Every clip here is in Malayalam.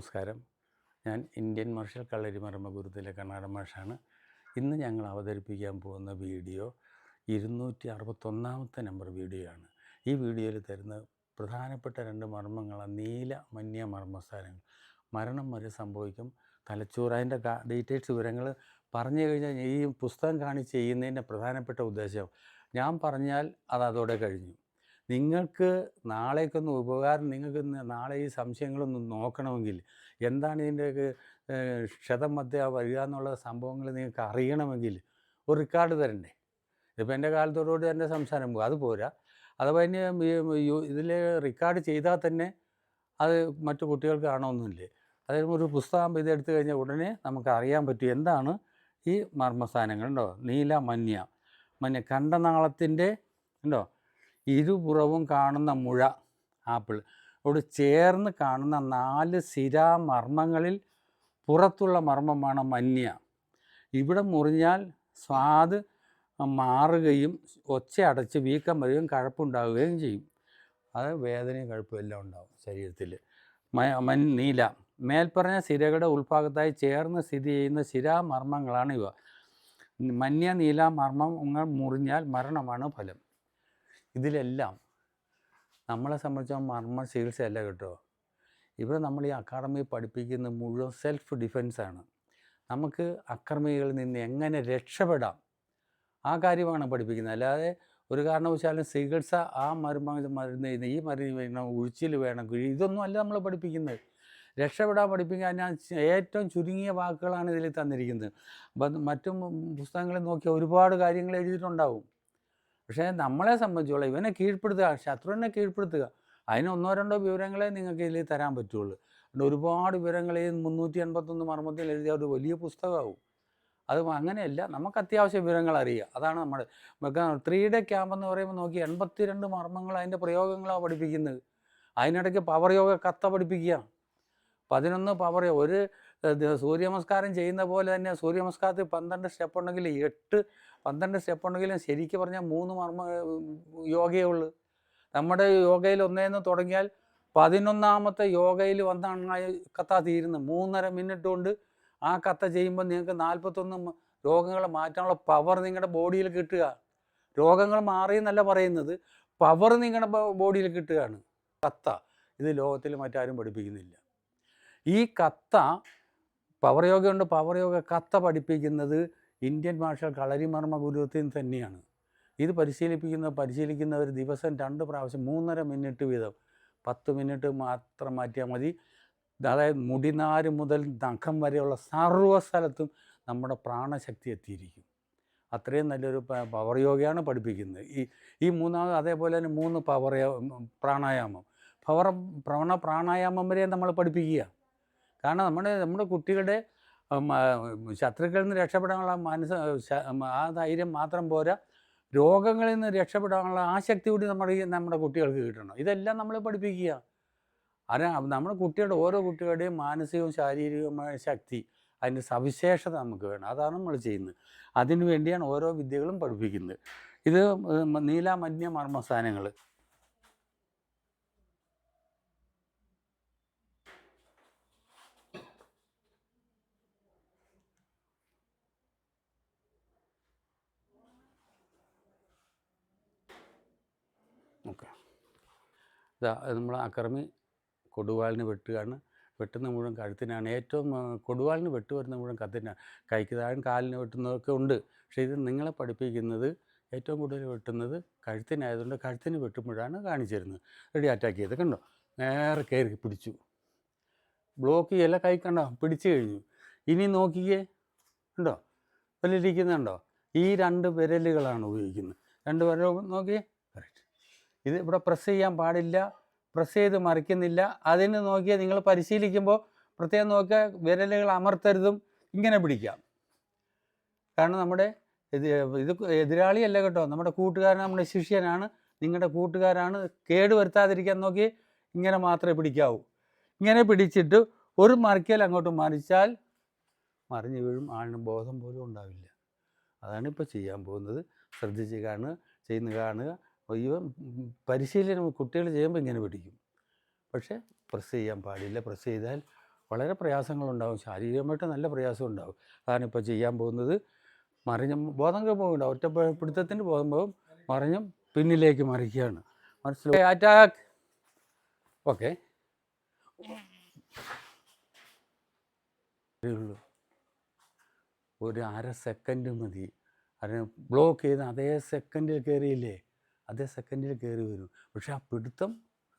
നമസ്കാരം. ഞാൻ ഇന്ത്യൻ മാർഷൽ കളരിമർമ്മ ഗുരുത്തിലെ കർണാടക മാഷാണ്. ഇന്ന് ഞങ്ങൾ അവതരിപ്പിക്കാൻ പോകുന്ന വീഡിയോ ഇരുന്നൂറ്റി അറുപത്തൊന്നാമത്തെ നമ്പർ വീഡിയോ ആണ്. ഈ വീഡിയോയിൽ തരുന്ന പ്രധാനപ്പെട്ട രണ്ട് മർമ്മങ്ങളാണ് നീല മഞ്ഞ മർമ്മസ്ഥാനങ്ങൾ മരണം വരെ സംഭവിക്കും. തലച്ചോറ് അതിന്റെ ഡീറ്റെയിൽസ് വിവരങ്ങൾ പറഞ്ഞു കഴിഞ്ഞാൽ ഈ പുസ്തകം കാണിച്ച് ചെയ്യുന്നതിന്റെ പ്രധാനപ്പെട്ട ഉദ്ദേശം ഞാൻ പറഞ്ഞാൽ അത് അതോടെ കഴിഞ്ഞു. നിങ്ങൾക്ക് നാളേക്കൊന്ന് ഉപകാരം നിങ്ങൾക്ക് നാളെ ഈ സംശയങ്ങളൊന്നും നോക്കണമെങ്കിൽ എന്താണ് ഇതിന്റെയൊക്കെ ക്ഷതം മധ്യ വരിക എന്നുള്ള സംഭവങ്ങൾ നിങ്ങൾക്ക് അറിയണമെങ്കിൽ ഒരു റെക്കോർഡ് തരണ്ടേ? ഇതിപ്പോൾ എന്റെ കാലത്തോടുകൂടി എന്റെ സംസാരം പോകും അത് പോരാ. അഥവാ ഇനി ഇതിൽ റെക്കോർഡ് ചെയ്താൽ തന്നെ അത് മറ്റു കുട്ടികൾക്ക് കാണുമൊന്നുമില്ലേ അതായത് ഒരു പുസ്തകം ഇത് എടുത്തു കഴിഞ്ഞാൽ ഉടനെ നമുക്ക് അറിയാൻ പറ്റും എന്താണ് ഈ മർമ്മസ്ഥാനങ്ങൾ ഉണ്ടോ? നീല മഞ്ഞ മഞ്ഞ കണ്ടനാളത്തിന്റെ ഉണ്ടോ? ഇരുപുറവും കാണുന്ന മുഴ ആപ്പിൾ. അവിടെ ചേർന്ന് കാണുന്ന നാല് സിരാമർമ്മങ്ങളിൽ പുറത്തുള്ള മർമ്മമാണ് മഞ്ഞ. ഇവിടെ മുറിഞ്ഞാൽ സ്വാദ് മാറുകയും ഒച്ച അടച്ച് വീക്കം വരികയും കഴപ്പുണ്ടാവുകയും ചെയ്യും. അത് വേദനയും കഴപ്പും എല്ലാം ഉണ്ടാവും ശരീരത്തിൽ. മൻ നീല. മേൽപ്പറഞ്ഞ സിരകളുടെ ഉൾഭാഗത്തായി ചേർന്ന് സ്ഥിതി ചെയ്യുന്ന ശിരാമർമ്മങ്ങളാണ് ഇവ. മഞ്ഞ നീല മർമ്മങ്ങൾ മുറിഞ്ഞാൽ മരണമാണ് ഫലം. ഇതിലെല്ലാം നമ്മളെ സംബന്ധിച്ച് മർമ്മ ചികിത്സയല്ല കേട്ടോ. ഇവിടെ നമ്മൾ ഈ അക്കാഡമിയിൽ പഠിപ്പിക്കുന്ന മുഴുവൻ സെൽഫ് ഡിഫെൻസാണ് നമുക്ക് അക്രമികളിൽ നിന്ന് എങ്ങനെ രക്ഷപ്പെടാം? ആ കാര്യമാണ് പഠിപ്പിക്കുന്നത്. അല്ലാതെ ഒരു കാരണവശാലും ചികിത്സ ആ മരുമ മരുന്ന് ഈ മരുന്ന് വേണം ഉഴിച്ചിൽ വേണം കുഴി ഇതൊന്നും അല്ല നമ്മൾ പഠിപ്പിക്കുന്നത്. രക്ഷപ്പെടാൻ പഠിപ്പിക്കാൻ ഞാൻ ഏറ്റവും ചുരുങ്ങിയ വാക്കുകളാണ് ഇതിൽ തന്നിരിക്കുന്നത്. അപ്പം മറ്റും പുസ്തകങ്ങളിൽ നോക്കിയാൽ ഒരുപാട് കാര്യങ്ങൾ എഴുതിയിട്ടുണ്ടാവും. പക്ഷേ നമ്മളെ സംബന്ധിച്ചോളം ഇവനെ കീഴ്പ്പെടുത്തുക ശത്രുവിനെ കീഴ്പ്പെടുത്തുക അതിന് ഒന്നോ രണ്ടോ വിവരങ്ങളെ നിങ്ങൾക്ക് ഇതിൽ തരാൻ പറ്റുള്ളൂ. അതുകൊണ്ട് ഒരുപാട് വിവരങ്ങൾ ഈ മുന്നൂറ്റി എൺപത്തൊന്ന് മർമ്മത്തിൽ എഴുതിയ ഒരു വലിയ പുസ്തകമാവും. അത് അങ്ങനെയല്ല നമുക്ക് അത്യാവശ്യ വിവരങ്ങൾ അറിയുക. അതാണ് നമ്മൾ ത്രീ ഡേ ക്യാമ്പ് എന്ന് പറയുമ്പോൾ നോക്കി എൺപത്തി രണ്ട് മർമ്മങ്ങൾ അതിന്റെ പ്രയോഗങ്ങളാണ് പഠിപ്പിക്കുന്നത്. അതിനിടയ്ക്ക് പവർ യോഗ കത്ത പഠിപ്പിക്കുക പതിനൊന്ന് പവർ ഒരു സൂര്യനമസ്കാരം ചെയ്യുന്ന പോലെ തന്നെ സൂര്യനമസ്കാരത്തിൽ പന്ത്രണ്ട് സ്റ്റെപ്പ് ഉണ്ടെങ്കിൽ എട്ട് പന്ത്രണ്ട് സ്റ്റെപ്പ് ഉണ്ടെങ്കിലും ശരിക്കും പറഞ്ഞാൽ മൂന്ന് മർമ്മ യോഗയേ ഉള്ളൂ. നമ്മുടെ യോഗയിൽ ഒന്നേന്ന് തുടങ്ങിയാൽ പതിനൊന്നാമത്തെ യോഗയിൽ വന്നാണ് ആ കഥ തീരുന്നത്. മൂന്നര മിനിറ്റ് കൊണ്ട് ആ കഥ ചെയ്യുമ്പോൾ നിങ്ങൾക്ക് നാൽപ്പത്തൊന്ന് രോഗങ്ങളെ മാറ്റാനുള്ള പവർ നിങ്ങളുടെ ബോഡിയിൽ കിട്ടുക. രോഗങ്ങൾ മാറി എന്നല്ല പറയുന്നത് പവർ നിങ്ങളുടെ ബോഡിയിൽ കിട്ടുകയാണ്. കത്ത. ഇത് ലോകത്തിൽ മറ്റാരും പഠിപ്പിക്കുന്നില്ല. ഈ കത്ത പവർ യോഗ യോഗയുണ്ട് പവർ യോഗ കത്ത പഠിപ്പിക്കുന്നത് ഇന്ത്യൻ മാർഷൽ കളരിമർമ്മ ഗുരുത്വം തന്നെയാണ്. ഇത് പരിശീലിപ്പിക്കുന്ന പരിശീലിക്കുന്നവർ ദിവസം രണ്ട് പ്രാവശ്യം മൂന്നര മിനിറ്റ് വീതം. പത്ത് മിനിറ്റ് മാത്രം മാറ്റിയാൽ മതി. അതായത് മുടിനാര് മുതൽ നഖം വരെയുള്ള സർവ സ്ഥലത്തും നമ്മുടെ പ്രാണശക്തി എത്തിയിരിക്കും. അത്രയും നല്ലൊരു പവർ യോഗയാണ് പഠിപ്പിക്കുന്നത്. ഈ ഈ മൂന്നാമത് അതേപോലെ തന്നെ മൂന്ന് പവർ പ്രാണായാമം. പവർ പ്രവണ പ്രാണായാമം വരെ നമ്മൾ പഠിപ്പിക്കുക. കാരണം നമ്മുടെ നമ്മുടെ കുട്ടികളുടെ ശത്രുക്കളിൽ നിന്ന് രക്ഷപ്പെടാനുള്ള മനസ്സ് ആ ധൈര്യം മാത്രം പോരാ. രോഗങ്ങളിൽ നിന്ന് രക്ഷപ്പെടാനുള്ള ആ ശക്തി കൂടി നമ്മുടെ നമ്മുടെ കുട്ടികൾക്ക് കിട്ടണം. ഇതെല്ലാം നമ്മൾ പഠിപ്പിക്കുക. അത് നമ്മുടെ കുട്ടികളുടെ ഓരോ കുട്ടികളുടെയും മാനസികവും ശാരീരികവുമായ ശക്തി അതിന്റെ സവിശേഷത നമുക്ക് വേണം. അതാണ് നമ്മൾ ചെയ്യുന്നത്. അതിനു വേണ്ടിയാണ് ഓരോ വിദ്യകളും പഠിപ്പിക്കുന്നത്. ഇത് നീലാമന്യ മർമ്മസ്ഥാനങ്ങൾ ഓക്കെ ഇതാ നമ്മൾ അക്രമി കൊടുവാളിന് വെട്ടുകയാണ്. വെട്ടുന്ന മുഴുവൻ കഴുത്തിനാണ്. ഏറ്റവും കൊടുവാളിന് വെട്ട് വരുന്ന മുഴുവൻ കത്തിനാണ് കൈക്ക് താഴെ കാലിന് വെട്ടുന്നതൊക്കെ ഉണ്ട്. പക്ഷേ ഇത് നിങ്ങളെ പഠിപ്പിക്കുന്നത് ഏറ്റവും കൂടുതൽ വെട്ടുന്നത് കഴുത്തിനായതുകൊണ്ട് കഴുത്തിന് വെട്ടുമ്പോഴാണ് കാണിച്ചു തരുന്നത് റെഡി അറ്റാക്ക് ചെയ്ത്. കണ്ടോ? നേരെ കയറി പിടിച്ചു. ബ്ലോക്ക് ചെയ്യല്ല കൈ കണ്ടോ? പിടിച്ചു കഴിഞ്ഞു. ഇനി നോക്കിക്കേ. ഉണ്ടോ വിരലിരിക്കുന്നുണ്ടോ ഈ രണ്ട് വിരലുകളാണ് ഉപയോഗിക്കുന്നത്. രണ്ട് വിരൽ നോക്കിയേ. ഇത് ഇവിടെ പ്രസ് ചെയ്യാൻ പാടില്ല പ്രസ് ചെയ്ത് മറിക്കുന്നില്ല. അതിന് നോക്കിയാൽ നിങ്ങൾ പരിശീലിക്കുമ്പോൾ പ്രത്യേകം നോക്കിയാൽ വിരലുകൾ അമർത്തരുതും ഇങ്ങനെ പിടിക്കാം. കാരണം നമ്മുടെ ഇത് ഇത് എതിരാളിയല്ല കേട്ടോ. നമ്മുടെ കൂട്ടുകാരൻ നമ്മുടെ ശിഷ്യനാണ്. നിങ്ങളുടെ കൂട്ടുകാരാണ്. കേട് വരുത്താതിരിക്കാൻ നോക്കി ഇങ്ങനെ മാത്രമേ പിടിക്കാവൂ. ഇങ്ങനെ പിടിച്ചിട്ട് ഒരു മറിക്കൽ അങ്ങോട്ട് മറിച്ചാൽ മറിഞ്ഞു വീഴും. ആളിന് ബോധം പോലും ഉണ്ടാവില്ല. അതാണ് ഇപ്പോൾ ചെയ്യാൻ പോകുന്നത്. ശ്രദ്ധിച്ച് കാണുക ചെയ്യുന്ന കാണുക. ഇവ പരിശീലനം കുട്ടികൾ ചെയ്യുമ്പോൾ ഇങ്ങനെ പിടിക്കും. പക്ഷേ പ്രസ് ചെയ്യാൻ പാടില്ല. പ്രസ് ചെയ്താൽ വളരെ പ്രയാസങ്ങളുണ്ടാവും. ശാരീരികമായിട്ട് നല്ല പ്രയാസം ഉണ്ടാകും കാരണം ഇപ്പോൾ ചെയ്യാൻ പോകുന്നത് മറിഞ്ഞ ബോധം പോകുന്നുണ്ട്. ഒറ്റ പിടുത്തത്തിന് പോകുമ്പോൾ പോകും മറിഞ്ഞും പിന്നിലേക്ക് മറിക്കുകയാണ്. മനസ്സിലായി അറ്റാക്ക് ഓക്കെ ഒരു അര സെക്കൻഡ് മതി. അതിനെ ബ്ലോക്ക് ചെയ്ത് അതേ സെക്കൻഡിൽ കയറിയില്ലേ? അതേ സെക്കൻഡിൽ കയറി വരും. പക്ഷെ ആ പിടുത്തം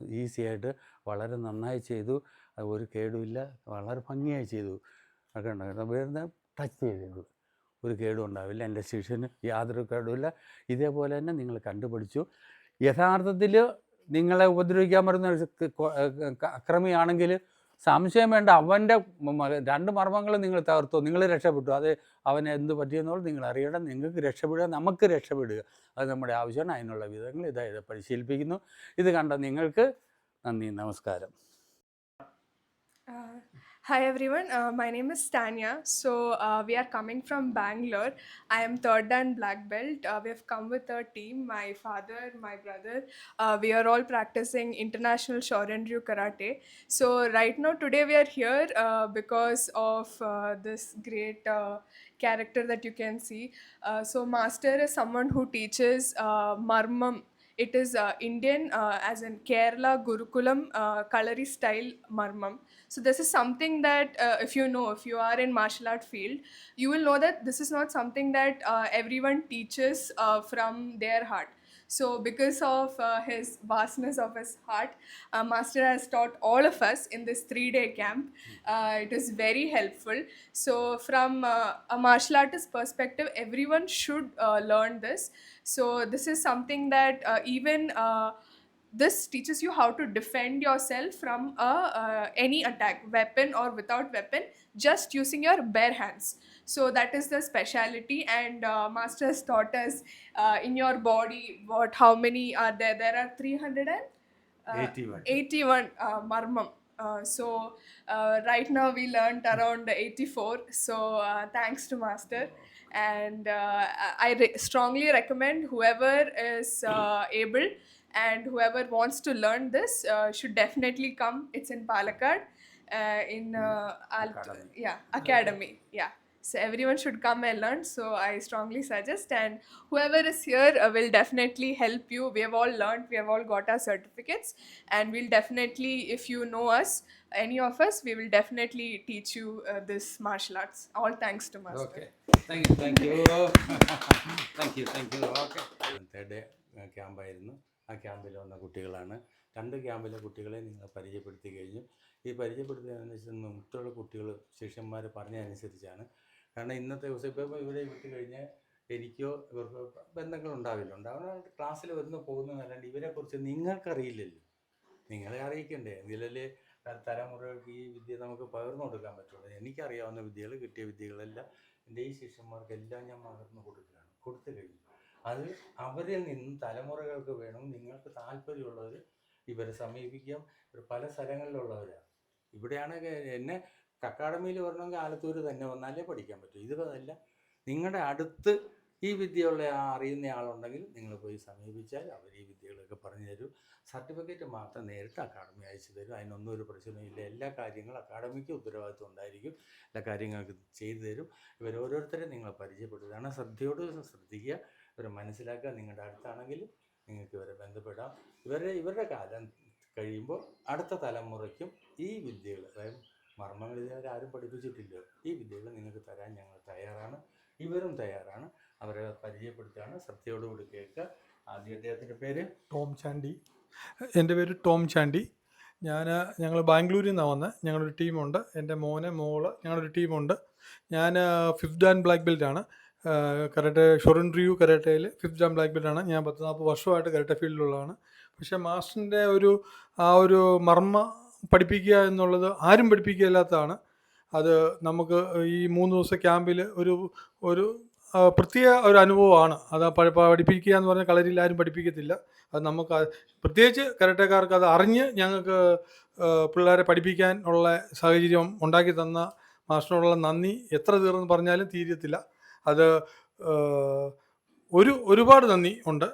ഈസി ആയിട്ട് വളരെ നന്നായി ചെയ്തു. ഒരു കേടുമില്ല വളരെ ഭംഗിയായി ചെയ്തു. ഒക്കെ ഉണ്ടായിരുന്നു വേറെ ടച്ച് ചെയ്തു. ഒരു കേടും ഉണ്ടാവില്ല. എന്റെ ശിഷ്യന് യാതൊരു കേടുമില്ല ഇതേപോലെ തന്നെ നിങ്ങൾ കണ്ടുപിടിച്ചു. യഥാർത്ഥത്തിൽ നിങ്ങളെ ഉപദ്രവിക്കാൻ പറ്റുന്ന അക്രമിയാണെങ്കിൽ സംശയം വേണ്ട. അവന്റെ രണ്ട് മർമ്മങ്ങൾ നിങ്ങൾ തകർത്തു. നിങ്ങൾ രക്ഷപ്പെട്ടു. അത് അവന് എന്ത് പറ്റിയെന്നുള്ളത് നിങ്ങൾ അറിയണം നിങ്ങൾക്ക് രക്ഷപ്പെടുക നമുക്ക് രക്ഷപ്പെടുക. അത് നമ്മുടെ ആവശ്യമാണ്. അതിനുള്ള വിധങ്ങൾ ഇതായത് പരിശീലിപ്പിക്കുന്നു. ഇത് കണ്ട നിങ്ങൾക്ക് നന്ദി. നമസ്കാരം. Hi everyone, uh, my name is Tanya. So uh, we are coming from Bangalore. I am third dan black belt. Uh, we have come with a team. My father, my brother. Uh, we are all practicing international Shorin-ryu karate. So right now today we are here uh, because of uh, this great uh, character that you can see. Uh, so master is someone who teaches uh, marmam it is uh, Indian, uh, as in Kerala Gurukulam uh, Kalari style marmam. So this is something that uh, if you know, if you are in martial art field, you will know that this is not something that uh, everyone teaches uh, from their heart. So because of uh, his vastness of his heart, uh, Master has taught all of us in this three-day camp. Uh, it is very helpful. So from uh, a martial artist perspective, everyone should uh, learn this. So this is something that uh, even this teaches you how to defend yourself from a, uh, any attack, weapon or without weapon, just using your bare hands. So that is the speciality, and uh, Master has taught us uh, in your body what how many are there. There are three hundred and uh, 81. 81 uh, marmam. Uh, so uh, right now we learned around 84. So uh, thanks to Master, and uh, I re- strongly recommend whoever is uh, able and whoever wants to learn this uh, should definitely come. It's in Palakkad, uh, in uh, Alt- Academy. yeah academy. Yeah. So everyone should come and learn. So I strongly suggest, and whoever is here uh, will definitely help you. We have all learned. We have all got our certificates, and we'll definitely, if you know us, any of us, we will definitely teach you uh, this martial arts. All thanks to Master. Okay thank you thank you thank you thank you okay third ക്യാമ്പായിരുന്നു ആ ക്യാമ്പിൽ വന്ന കുട്ടികളാണ്. രണ്ട് ക്യാമ്പിലെ കുട്ടികളെ നിങ്ങൾ പരിചയപ്പെടുത്തി കഴിഞ്ഞു. ഈ പരിചയപ്പെടുത്തിയതിനനുസരിച്ച് മറ്റുള്ള കുട്ടികൾ ശിഷ്യന്മാർ പറഞ്ഞതനുസരിച്ചാണ്. കാരണം ഇന്നത്തെ ദിവസം ഇപ്പോൾ ഇവരെ വിട്ട് കഴിഞ്ഞാൽ എനിക്കോ ഇവർക്കോ ബന്ധങ്ങൾ ഉണ്ടാവില്ല. ഉണ്ടാവുന്ന ക്ലാസ്സിൽ വരുന്ന പോകുന്നതല്ലാണ്ട് ഇവരെക്കുറിച്ച് നിങ്ങൾക്കറിയില്ലല്ലോ. നിങ്ങളെ അറിയിക്കണ്ടേ? ത- തലമുറകൾക്ക് ഈ വിദ്യ നമുക്ക് പകർന്നു കൊടുക്കാൻ പറ്റുള്ളൂ. എനിക്കറിയാവുന്ന വിദ്യകൾ കിട്ടിയ വിദ്യകളെല്ലാം എന്റെ ഈ ശിഷ്യന്മാർക്കെല്ലാം ഞാൻ പകർന്നു കൊടുക്കുകയാണ്. കൊടുത്തു കഴിഞ്ഞു. അത് അവരിൽ നിന്നും തലമുറകൾക്ക് വേണം നിങ്ങൾക്ക് താല്പര്യമുള്ളവർ ഇവരെ സമീപിക്കാം. ഇവർ പല സ്ഥലങ്ങളിലുള്ളവരാണ്. ഇവിടെയാണ് എന്നെ അക്കാഡമിയിൽ വരണമെങ്കിൽ ആലത്തൂർ തന്നെ വന്നാലേ പഠിക്കാൻ പറ്റൂ. അതല്ല. നിങ്ങളുടെ അടുത്ത് ഈ വിദ്യയുള്ള അറിയുന്ന ആളുണ്ടെങ്കിൽ നിങ്ങൾ പോയി സമീപിച്ചാൽ അവർ ഈ വിദ്യകളൊക്കെ പറഞ്ഞു തരും. സർട്ടിഫിക്കറ്റ് മാത്രം നേരിട്ട് അക്കാഡമി അയച്ചു തരും. അതിനൊന്നും ഒരു പ്രശ്നമില്ല എല്ലാ കാര്യങ്ങളും അക്കാഡമിക്ക് ഉത്തരവാദിത്വം ഉണ്ടായിരിക്കും. എല്ലാ കാര്യങ്ങൾക്ക് ചെയ്തു തരും. ഇവർ ഓരോരുത്തരെ നിങ്ങൾ പരിചയപ്പെടുകയാണ് ശ്രദ്ധയോട് ശ്രദ്ധിക്കുക. ഇവരെ മനസ്സിലാക്കുക നിങ്ങളുടെ അടുത്താണെങ്കിൽ നിങ്ങൾക്ക് ഇവരെ ബന്ധപ്പെടാം. ഇവരെ ഇവരുടെ കാലം കഴിയുമ്പോൾ അടുത്ത തലമുറയ്ക്കും ഈ വിദ്യകൾ അതായത് മർമ്മങ്ങൾ ഇതുവരെ ആരും പഠിപ്പിച്ചിട്ടില്ല. ഈ വിദ്യകൾ നിങ്ങൾക്ക് തരാൻ ഞങ്ങൾ തയ്യാറാണ്. ഇവരും തയ്യാറാണ്. അവരെ പരിചയപ്പെടുത്തുകയാണ്. ശ്രദ്ധയോടുകൂടി കേൾക്കുക. ആദ്യം അദ്ദേഹത്തിന്റെ പേര്? ടോം ചാണ്ടി. എന്റെ പേര് ടോം ചാണ്ടി. ഞാൻ ഞങ്ങൾ ബാംഗ്ലൂരിൽ നിന്നാണ് വന്നത് ഞങ്ങളൊരു ടീമുണ്ട്. എന്റെ മോനെ മോൾ ഞങ്ങളൊരു ടീമുണ്ട്. ഞാൻ ഫിഫ്ത് ആൻഡ് ബ്ലാക്ക് ബെൽറ്റാണ്. കരാട്ടെ ഷൊറിൻ റിയു കരാട്ടയിൽ ഫിഫ്ത് ജാം ബ്ലാക്ക് ബെൽറ്റാണ്. ഞാൻ പത്ത് നാൽപ്പത് വർഷമായിട്ട് കരാട്ടെ ഫീൽഡിലുള്ളതാണ്. പക്ഷേ മാസ്റ്ററിന്റെ ഒരു ആ ഒരു മർമ്മ പഠിപ്പിക്കുക എന്നുള്ളത് ആരും പഠിപ്പിക്കുകയില്ലാത്തതാണ്. അത് നമുക്ക് ഈ മൂന്ന് ദിവസം ക്യാമ്പിൽ ഒരു ഒരു പ്രത്യേക ഒരു അനുഭവമാണ്. അത് പഠിപ്പിക്കുക എന്ന് പറഞ്ഞാൽ കളരിയിൽ ആരും പഠിപ്പിക്കത്തില്ല. അത് നമുക്ക് പ്രത്യേകിച്ച് കരട്ടക്കാർക്ക് അത് അറിഞ്ഞ് ഞങ്ങൾക്ക് പിള്ളേരെ പഠിപ്പിക്കാൻ ഉള്ള സാഹചര്യം ഉണ്ടാക്കി തന്ന മാസ്റ്ററിനോടുള്ള നന്ദി. എത്ര തീർന്ന് പറഞ്ഞാലും തീരത്തില്ല. അത് ഒരു ഒരുപാട് നന്ദി ഉണ്ട്.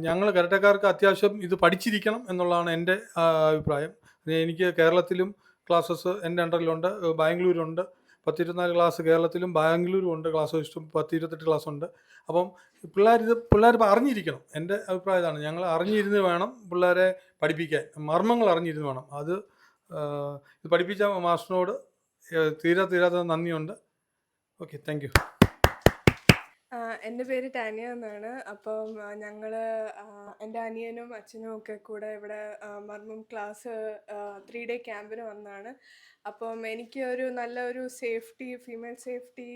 ഞങ്ങൾ കരട്ടക്കാർക്ക് അത്യാവശ്യം ഇത് പഠിച്ചിരിക്കണം എന്നുള്ളതാണ് എന്റെ അഭിപ്രായം. എനിക്ക് കേരളത്തിലും ക്ലാസ്സസ് എന്റെ അണ്ടറിലുണ്ട് ബാംഗ്ലൂരുണ്ട് പത്തിരുപത്തിനാല് ക്ലാസ് കേരളത്തിലും ബാംഗ്ലൂരും ഉണ്ട് ക്ലാസ് ഇഷ്ടം പത്തിരുപത്തെട്ട് ക്ലാസ് ഉണ്ട്. അപ്പം പിള്ളേർ ഇത് പിള്ളേർ അറിഞ്ഞിരിക്കണം. എന്റെ അഭിപ്രായം ഇതാണ് ഞങ്ങൾ അറിഞ്ഞിരുന്ന് വേണം പിള്ളേരെ പഠിപ്പിക്കാൻ. മർമ്മങ്ങൾ അറിഞ്ഞിരുന്ന് വേണം. അത് ഇത് പഠിപ്പിച്ച മാസ്റ്ററിനോട് തീരാ തീരെ തീരാത്ത നന്ദിയുണ്ട്. ഓക്കെ താങ്ക് എന്റെ പേര് ടാനിയ എന്നാണ്. അപ്പം ഞങ്ങൾ എന്റെ അനിയനും അച്ഛനും ഒക്കെ കൂടെ ഇവിടെ മർമ്മം ക്ലാസ് ത്രീ ഡേ ക്യാമ്പിന് വന്നതാണ് അപ്പം എനിക്ക് ഒരു നല്ല ഒരു സേഫ്റ്റി ഫീമെയിൽ സേഫ്റ്റി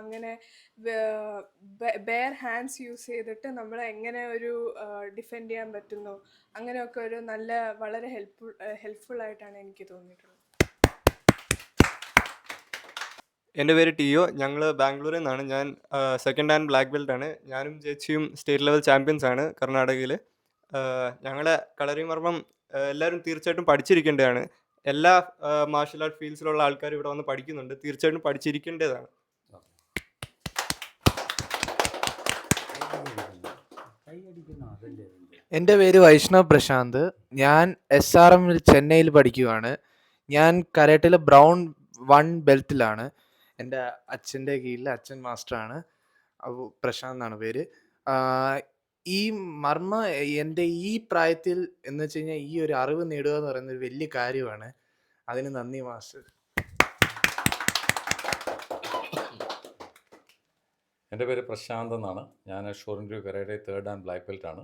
അങ്ങനെ ബെയർ ഹാൻഡ്സ് യൂസ് ചെയ്തിട്ട് നമ്മൾ എങ്ങനെ ഒരു ഡിഫെൻഡ് ചെയ്യാൻ പറ്റുന്നു അങ്ങനെയൊക്കെ ഒരു നല്ല വളരെ ഹെൽപ്ഫുൾ ഹെൽപ്ഫുൾ ആയിട്ടാണ് എനിക്ക് തോന്നിയിട്ടുള്ളത്. എന്റെ പേര് ടിയോ. ഞങ്ങൾ ബാംഗ്ലൂരിൽ നിന്നാണ് ഞാൻ സെക്കൻഡ് ഹാൻഡ് ബ്ലാക്ക് ബെൽറ്റ് ആണ്. ഞാനും ചേച്ചിയും സ്റ്റേറ്റ് ലെവൽ ചാമ്പ്യൻസ് ആണ് കർണാടകയിൽ ഞങ്ങളെ കളരി മർമ്മം എല്ലാവരും തീർച്ചയായിട്ടും പഠിച്ചിരിക്കേണ്ടതാണ്. എല്ലാ മാർഷൽ ആർട്ട് ഫീൽഡ്സിലുള്ള ആൾക്കാരും ഇവിടെ വന്ന് പഠിക്കുന്നുണ്ട്. തീർച്ചയായിട്ടും പഠിച്ചിരിക്കേണ്ടതാണ്. എന്റെ പേര് വൈഷ്ണവ് പ്രശാന്ത്. ഞാൻ എസ് ആർ എമ്മിൽ ചെന്നൈയിൽ പഠിക്കുകയാണ് ഞാൻ കരേട്ടിലെ ബ്രൗൺ വൺ ബെൽറ്റിലാണ് എന്റെ അച്ഛന്റെ കീഴിൽ അച്ഛൻ മാസ്റ്ററാണ്. അപ്പോൾ പ്രശാന്ത് എന്നാണ് പേര്. ഈ മർമ്മ എന്റെ ഈ പ്രായത്തിൽ എന്ന് വെച്ച് കഴിഞ്ഞാൽ ഈ ഒരു അറിവ് നേടുക എന്ന് പറയുന്നത് ഒരു വലിയ കാര്യമാണ്. അതിന് നന്ദി മാസ്റ്റർ. എന്റെ പേര് പ്രശാന്ത് എന്നാണ്. ഞാൻ ഷോറിന്റെ കരയുടെ തേർഡ് ആൻഡ് ബ്ലാക്ക് ബെൽറ്റ് ആണ്.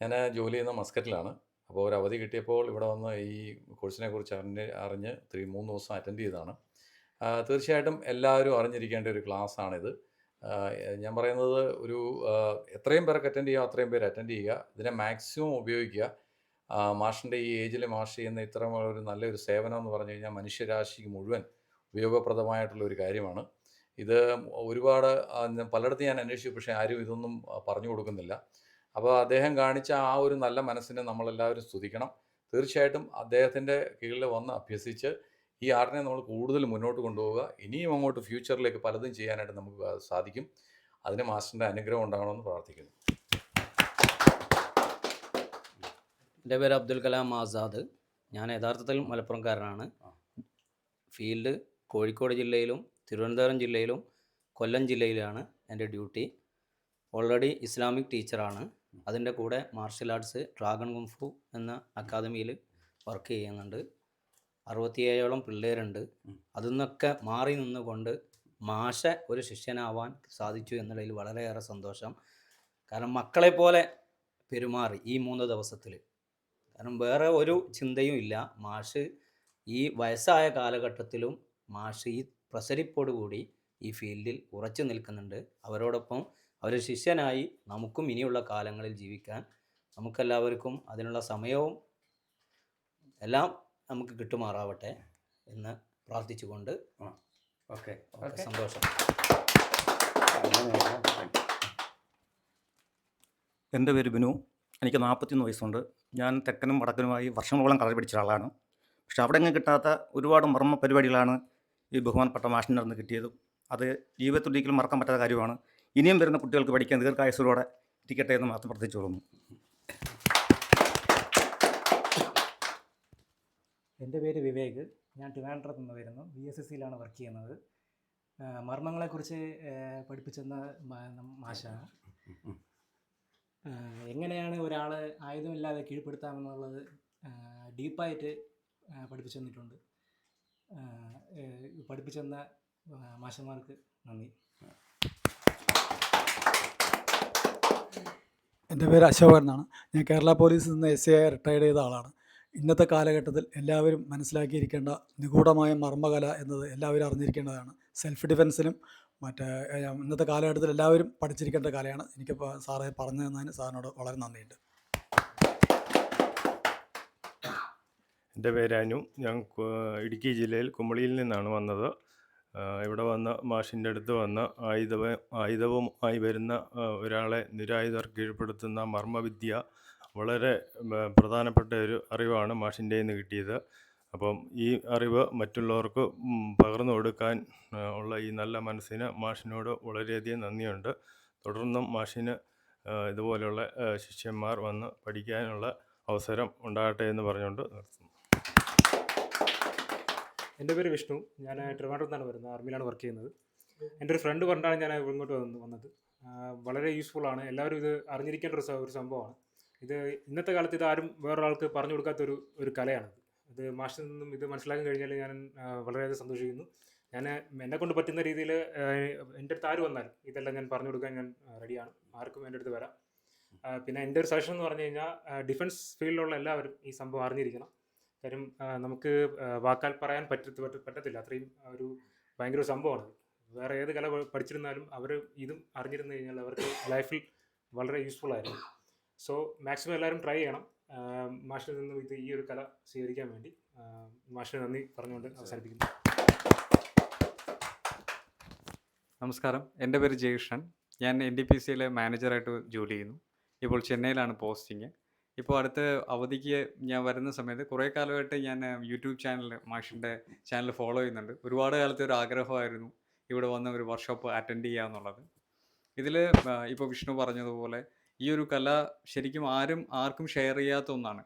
ഞാൻ ജോലി ചെയ്യുന്ന മസ്കറ്റിലാണ്. അപ്പോൾ ഒരു അവധി കിട്ടിയപ്പോൾ ഇവിടെ വന്ന് ഈ കോഴ്സിനെ കുറിച്ച് അറിഞ്ഞ് അറിഞ്ഞ് ത്രീ മൂന്ന് ദിവസം അറ്റൻഡ് ചെയ്തതാണ്. തീർച്ചയായിട്ടും എല്ലാവരും അറിഞ്ഞിരിക്കേണ്ട ഒരു ക്ലാസ്സാണിത്. ഞാൻ പറയുന്നത് ഒരു എത്രയും പേർക്ക് അറ്റൻഡ് ചെയ്യുക അത്രയും പേര് അറ്റൻഡ് ചെയ്യുക. ഇതിനെ മാക്സിമം ഉപയോഗിക്കുക. മാഷിന്റെ ഈ ഏജിൽ മാഷ് ചെയ്യുന്ന ഇത്തരം ഒരു നല്ലൊരു സേവനം എന്ന് പറഞ്ഞു കഴിഞ്ഞാൽ മനുഷ്യരാശിക്ക് മുഴുവൻ ഉപയോഗപ്രദമായിട്ടുള്ള ഒരു കാര്യമാണ്. ഇത് ഒരുപാട് പലയിടത്തും ഞാൻ അന്വേഷിച്ചു പക്ഷേ ആരും ഇതൊന്നും പറഞ്ഞു കൊടുക്കുന്നില്ല. അപ്പോൾ അദ്ദേഹം കാണിച്ച ആ ഒരു നല്ല മനസ്സിനെ നമ്മളെല്ലാവരും സ്തുതിക്കണം. തീർച്ചയായിട്ടും അദ്ദേഹത്തിന്റെ കീഴിൽ വന്ന് അഭ്യസിച്ച് ഈ ആർട്ടിനെ നമ്മൾ കൂടുതൽ മുന്നോട്ട് കൊണ്ടുപോവുക. ഇനിയും അങ്ങോട്ട് ഫ്യൂച്ചറിലേക്ക് പലതും ചെയ്യാനായിട്ട് നമുക്ക് സാധിക്കും. അതിന് മാസ്റ്ററിന്റെ അനുഗ്രഹം ഉണ്ടാകണമെന്ന് പ്രാർത്ഥിക്കുന്നു. എന്റെ പേര് അബ്ദുൽ കലാം ആസാദ്. ഞാൻ യഥാർത്ഥത്തിൽ മലപ്പുറംകാരനാണ്. ഫീൽഡ് കോഴിക്കോട് ജില്ലയിലും തിരുവനന്തപുരം ജില്ലയിലും കൊല്ലം ജില്ലയിലാണ് എന്റെ ഡ്യൂട്ടി. ഓൾറെഡി ഇസ്ലാമിക് ടീച്ചറാണ്. അതിന്റെ കൂടെ മാർഷൽ ആർട്സ് ഡ്രാഗൺ കുംഫു എന്ന അക്കാദമിയിൽ വർക്ക് ചെയ്യുന്നുണ്ട്. അറുപത്തിയേഴോളം പിള്ളേരുണ്ട്. അതിൽ നിന്നൊക്കെ മാറി നിന്നുകൊണ്ട് മാഷ ഒരു ശിഷ്യനാവാൻ സാധിച്ചു എന്നുള്ളതിൽ വളരെയേറെ സന്തോഷം. കാരണം മക്കളെ പോലെ പെരുമാറി ഈ മൂന്ന് ദിവസത്തിൽ. കാരണം വേറെ ഒരു ചിന്തയും ഇല്ല. മാഷ് ഈ വയസ്സായ കാലഘട്ടത്തിലും മാഷ് ഈ പ്രസരിപ്പോടു കൂടി ഈ ഫീൽഡിൽ ഉറച്ചു നിൽക്കുന്നുണ്ട്. അവരോടൊപ്പം അവർ ശിഷ്യനായി നമുക്കും ഇനിയുള്ള കാലങ്ങളിൽ ജീവിക്കാൻ നമുക്കെല്ലാവർക്കും അതിനുള്ള സമയവും എല്ലാം നമുക്ക് കിട്ടുമാറാവട്ടെ എന്ന് പ്രാർത്ഥിച്ചുകൊണ്ട് ഓക്കെ. സന്തോഷം. എന്റെ പേര് ബിനു. എനിക്ക് നാൽപ്പത്തിയൊന്ന് വയസ്സുണ്ട്. ഞാൻ തെക്കനും വടക്കനുമായി വർഷങ്ങളോളം കളർ പിടിച്ച ആളാണ് പക്ഷെ അവിടെ എങ്ങും കിട്ടാത്ത ഒരുപാട് മർമ്മ പരിപാടികളാണ് ഈ ബഹുമാനപ്പെട്ട മാഷിന്റെ നിന്ന് കിട്ടിയത്. അത് ജീവിതത്തിൽ ഒരിക്കലും മറക്കാൻ പറ്റാത്ത കാര്യമാണ്. ഇനിയും വരുന്ന കുട്ടികൾക്ക് പഠിക്കാൻ ദീർഘായുസോടെ ഇരിക്കട്ടെ എന്ന് മാത്രം പ്രാർത്ഥിച്ചോളുന്നു എന്റെ പേര് വിവേക്. ഞാൻ ട്രിവാൻഡ്രത്ത് നിന്ന് വരുന്നു. വി എസ് എസ് സിയിലാണ് വർക്ക് ചെയ്യുന്നത്. മർമ്മങ്ങളെക്കുറിച്ച് പഠിപ്പിച്ചെന്ന മാഷാണ്. എങ്ങനെയാണ് ഒരാൾ ആയുധമില്ലാതെ കീഴ്പ്പെടുത്താമെന്നുള്ളത് ഡീപ്പായിട്ട് പഠിപ്പിച്ചു തന്നിട്ടുണ്ട് പഠിപ്പിച്ചെന്ന മാഷന്മാർക്ക് നന്ദി. എന്റെ പേര് അശോകൻ എന്നാണ്. ഞാൻ കേരള പോലീസിൽ നിന്ന് എസ് ഐ റിട്ടയർഡ് ചെയ്ത ആളാണ്. ഇന്നത്തെ കാലഘട്ടത്തിൽ എല്ലാവരും മനസ്സിലാക്കിയിരിക്കേണ്ട നിഗൂഢമായ മർമ്മകല എന്നത് എല്ലാവരും അറിഞ്ഞിരിക്കേണ്ടതാണ്. സെൽഫ് ഡിഫെൻസിനും മറ്റേ ഇന്നത്തെ കാലഘട്ടത്തിൽ എല്ലാവരും പഠിച്ചിരിക്കേണ്ട കലയാണ്. എനിക്ക് സാറേ പറഞ്ഞു തന്നതിന് സാറിനോട് വളരെ നന്ദിയുണ്ട്. എന്റെ പേര് അനു. ഞാൻ ഇടുക്കി ജില്ലയിൽ കുമളിയിൽ നിന്നാണ് വന്നത്. ഇവിടെ വന്ന മാഷിന്റെ അടുത്ത് വന്ന ആയുധ ആയുധവുമായി വരുന്ന ഒരാളെ നിരായുധർ കീഴ്പ്പെടുത്തുന്ന മർമ്മവിദ്യ വളരെ പ്രധാനപ്പെട്ട ഒരു അറിവാണ് മാഷിന്റെ നിന്ന് കിട്ടിയത്. അപ്പം ഈ അറിവ് മറ്റുള്ളവർക്ക് പകർന്നു കൊടുക്കാൻ ഉള്ള ഈ നല്ല മനസ്സിന് മാഷിനോട് വളരെയധികം നന്ദിയുണ്ട്. തുടർന്നും മാഷിന് ഇതുപോലെയുള്ള ശിഷ്യന്മാർ വന്ന് പഠിക്കാനുള്ള അവസരം ഉണ്ടാകട്ടെ എന്ന് പറഞ്ഞുകൊണ്ട് നിർത്തുന്നു. എന്റെ പേര് വിഷ്ണു. ഞാൻ ട്രിവാൻഡ്രത്ത് നിന്നാണ് വരുന്നത്. ആർമിയിലാണ് വർക്ക് ചെയ്യുന്നത്. എന്റെ ഒരു ഫ്രണ്ട് പറഞ്ഞാണ് ഞാൻ ഇങ്ങോട്ട് വന്നത്. വളരെ യൂസ്ഫുൾ ആണ്. എല്ലാവരും ഇത് അറിഞ്ഞിരിക്കേണ്ട ഒരു സംഭവമാണ്. ഇത് ഇന്നത്തെ കാലത്ത് ഇത് ആരും വേറൊരാൾക്ക് പറഞ്ഞു കൊടുക്കാത്ത ഒരു കലയാണ്. ഇത് മാഷിൽ നിന്നും ഇത് മനസ്സിലാക്കി കഴിഞ്ഞാൽ ഞാൻ വളരെയധികം സന്തോഷിക്കുന്നു. ഞാൻ എന്നെ കൊണ്ട് പറ്റുന്ന രീതിയിൽ എന്റെ അടുത്ത് ആര് വന്നാലും ഇതെല്ലാം ഞാൻ പറഞ്ഞു കൊടുക്കാൻ ഞാൻ റെഡിയാണ്. ആർക്കും എന്റെ അടുത്ത് വരാം. പിന്നെ എന്റെ ഒരു സജഷൻ എന്ന് പറഞ്ഞു കഴിഞ്ഞാൽ ഡിഫൻസ് ഫീൽഡിലുള്ള എല്ലാവരും ഈ സംഭവം അറിഞ്ഞിരിക്കണം. കാര്യം നമുക്ക് വാക്കാൽ പറയാൻ പറ്റ- പറ്റത്തില്ല. അത്രയും ഒരു ഭയങ്കര ഒരു സംഭവമാണ് വേറെ ഏത് കല പഠിച്ചിരുന്നാലും അവർ ഇതും അറിഞ്ഞിരുന്നു കഴിഞ്ഞാൽ അവർക്ക് ലൈഫിൽ വളരെ യൂസ്ഫുൾ ആയിരുന്നു. സോ മാക്സിമം എല്ലാവരും ട്രൈ ചെയ്യണം. മാഷിൽ നിന്നും ഇത് ഈ ഒരു കല സ്വീകരിക്കാൻ വേണ്ടി. മാഷിന് നന്ദി പറഞ്ഞുകൊണ്ട് അവസാനിപ്പിക്കുന്നു. നമസ്കാരം. എന്റെ പേര് ജയകൃഷ്ണൻ. ഞാൻ എൻ ഡി പി സിയിലെ മാനേജറായിട്ട് ജോലി ചെയ്യുന്നു. ഇപ്പോൾ ചെന്നൈയിലാണ് പോസ്റ്റിങ് ഇപ്പോൾ അടുത്ത അവധിക്ക് ഞാൻ വരുന്ന സമയത്ത് കുറേ കാലമായിട്ട് ഞാൻ യൂട്യൂബ് ചാനൽ മാഷിന്റെ ചാനൽ ഫോളോ ചെയ്യുന്നുണ്ട്. ഒരുപാട് കാലത്തെ ഒരു ആഗ്രഹമായിരുന്നു ഇവിടെ വന്ന ഒരു വർക്ക്ഷോപ്പ് അറ്റൻഡ് ചെയ്യുക എന്നുള്ളത് ഇതിൽ ഇപ്പോൾ വിഷ്ണു പറഞ്ഞതുപോലെ ഈ ഒരു കല ശരിക്കും ആരും ആർക്കും ഷെയർ ചെയ്യാത്ത ഒന്നാണ്.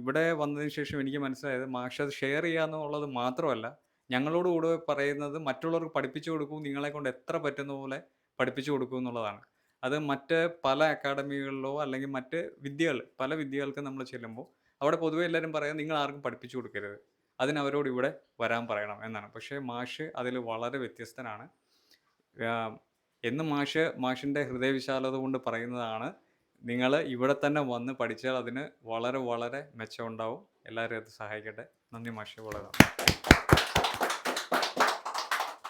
ഇവിടെ വന്നതിന് ശേഷം എനിക്ക് മനസ്സിലായത് മാഷ് അത് ഷെയർ ചെയ്യാന്നുള്ളത് മാത്രമല്ല ഞങ്ങളോട് കൂടെ പറയുന്നത് മറ്റുള്ളവർക്ക് പഠിപ്പിച്ചു കൊടുക്കും നിങ്ങളെ കൊണ്ട് എത്ര പറ്റുന്ന പോലെ പഠിപ്പിച്ചു കൊടുക്കും എന്നുള്ളതാണ്. അത് മറ്റ് പല അക്കാഡമികളിലോ അല്ലെങ്കിൽ മറ്റ് വിദ്യകൾ പല വിദ്യകൾക്ക് നമ്മൾ ചെല്ലുമ്പോൾ അവിടെ പൊതുവെ എല്ലാവരും പറയാം നിങ്ങൾ ആർക്കും പഠിപ്പിച്ചു കൊടുക്കരുത്. അതിന് അവരോട് ഇവിടെ വരാൻ പറയണം എന്നാണ്. പക്ഷേ മാഷ് അതിൽ വളരെ വ്യത്യസ്തനാണ്. എന്ന് മാഷ് മാഷിന്റെ ഹൃദയവിശാലത കൊണ്ട് പറയുന്നതാണ് നിങ്ങൾ ഇവിടെ തന്നെ വന്ന് പഠിച്ചാൽ അതിന് വളരെ വളരെ മെച്ചമുണ്ടാവും. എല്ലാവരും അത് സഹായിക്കട്ടെ. നന്ദി മാഷെ വളരെ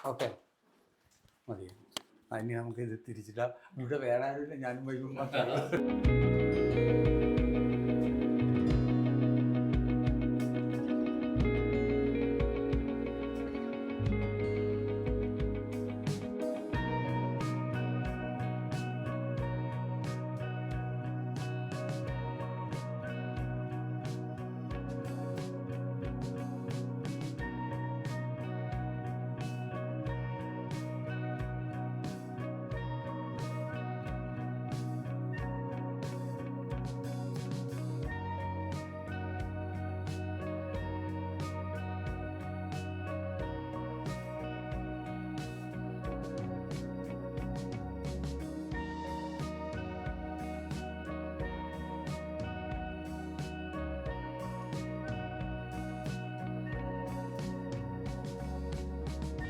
ഓക്കെ. മതി. അതിന് നമുക്ക് ഇത് തിരിച്ചിട്ടാം ഇവിടെ വേറെ ഞാനും വൈകുമ്പോൾ